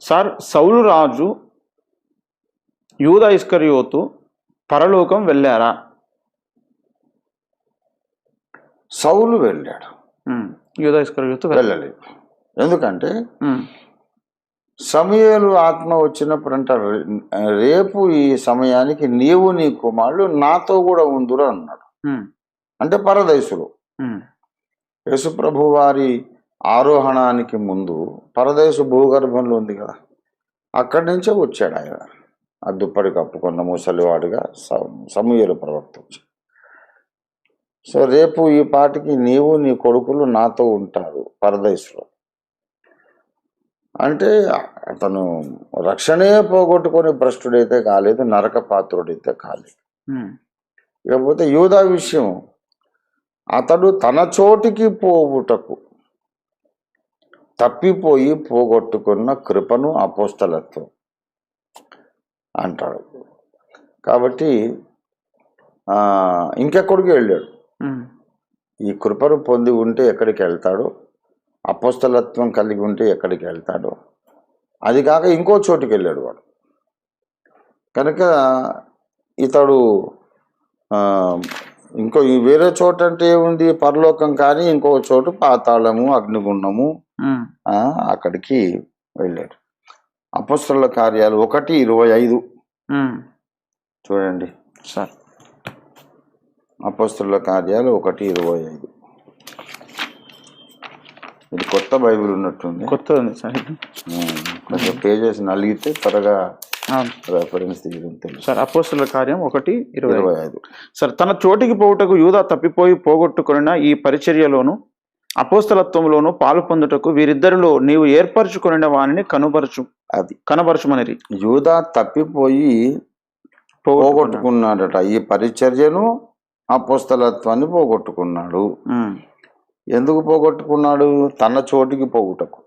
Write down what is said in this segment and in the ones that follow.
Sir సౌలు రాజు యూద ఇస్కరియోతు పరలోకం వెళ్ళారా? సౌలు వెళ్ళాడు. యూద ఇస్కరియోతు వెళ్ళ- వెళ్ళలేదు. ఎందుకంటే సమయలు ఆత్మ వచ్చినప్పుడు అంటారు రేపు ఈ సమయానికి నీవు నీ కుమారుడు నాతో కూడా ఉందురు అన్నాడు. అంటే పరదేశులు. యేసుప్రభు వారి ఆరోహణానికి ముందు పరదేశ భూగర్భంలో ఉంది కదా అక్కడి నుంచే వచ్చాడు ఆయన. ఆ దుప్పటి కప్పుకున్న ముసలివాడిగా సమూహలు ప్రవక్త వచ్చాడు సో రేపు ఈ పాటికి నీవు నీ కొడుకులు నాతో ఉంటారు పరదేశంలో. అంటే అతను రక్షణే పోగొట్టుకొని భ్రష్టుడైతే కాలేదు నరక పాత్రుడైతే కాలేదు. ఇకపోతే యూదా విషయం అతడు తన చోటికి పోవుటకు తప్పిపోయి పోగొట్టుకున్న కృపను అపోస్తలత్వం అంటాడు. కాబట్టి ఇంకెక్కడికి వెళ్ళాడు? ఈ కృపను పొంది ఉంటే ఎక్కడికి వెళ్తాడు? అపోస్తలత్వం కలిగి ఉంటే ఎక్కడికి వెళ్తాడు? అది కాక ఇంకో చోటుకి వెళ్ళాడు వాడు. కనుక ఇతడు ఇంకో ఈ వేరే చోట అంటే ఏముంది పరలోకం కానీ ఇంకో చోటు పాతాళము అగ్నిగుండము అక్కడికి వెళ్ళాడు. అపస్తుల కార్యాలు ఒకటి ఇరవై ఐదు. చూడండి. సార్. అపస్తుల కార్యాలు ఒకటి ఇరవై ఐదు. ఇది కొత్త బైబిల్ ఉన్నట్టుంది. కొత్తది ఉంది సార్ కొంచెం పేజెస్ నలిగితే త్వరగా. రెఫరెన్స్ తీయడం సార్ అపోస్తుల కార్యం ఒకటి ఇరవై ఇరవై ఐదు. సార్ తన చోటికి పోవుటకు యూదా తప్పిపోయి పోగొట్టుకున్న ఈ పరిచర్యలోను అపోస్తలత్వంలోను పాలు పొందుటకు వీరిద్దరిలో నీవు ఏర్పరచుకున్న వానిని కనుపరచు. అది కనపరచుమనిరి. యూదా తప్పిపోయి పోగొట్టుకున్నాడట. ఈ పరిచర్యను అపోస్తలత్వాన్ని పోగొట్టుకున్నాడు. ఎందుకు పోగొట్టుకున్నాడు? తన చోటికి పోగుటకు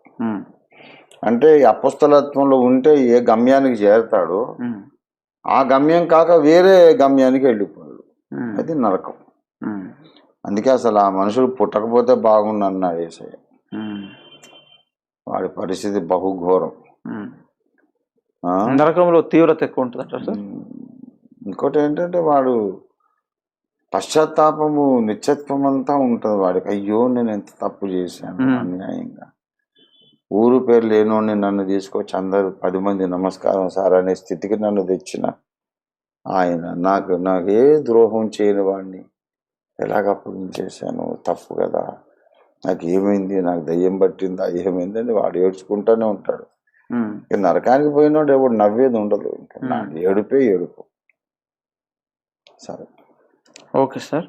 అంటే అపస్తలత్వంలో ఉంటే ఏ గమ్యానికి చేరతాడో ఆ గమ్యం కాక వేరే గమ్యానికి వెళ్ళిపోయాడు. అది నరకం. అందుకే అసలు ఆ మనుషులు పుట్టకపోతే బాగుండు అన్నాడు ఏసయ్య వాడి పరిస్థితి బహుఘోరం? నరకంలో తీవ్రత ఎక్కువ ఉంటుంది అంటారు సార్ ఇంకోటి ఏంటంటే వాడు పశ్చాత్తాపము నిత్యత్వం అంతా ఉంటుంది వాడికి. అయ్యో నేను ఎంత తప్పు చేశాను. అన్యాయంగా. ఊరు పేరు లేనోడిని నన్ను తీసుకొచ్చి అందరు పది మంది నమస్కారం సార్ అనే స్థితికి నన్ను తెచ్చిన ఆయన. నాకు నాకు ఏ ద్రోహం చేయని వాడిని. ఎలాగప్పుడు చేశాను? తప్పు కదా. నాకు ఏమైంది? నాకు దయ్యం పట్టిందా? ఏమైంది? అని వాడు ఏడ్చుకుంటూనే ఉంటాడు. నరకానికి పోయినోడు ఎవడు నవ్వేది ఉండదు. ఇంకా ఏడుపే ఏడుపు. సరే. Okay sir.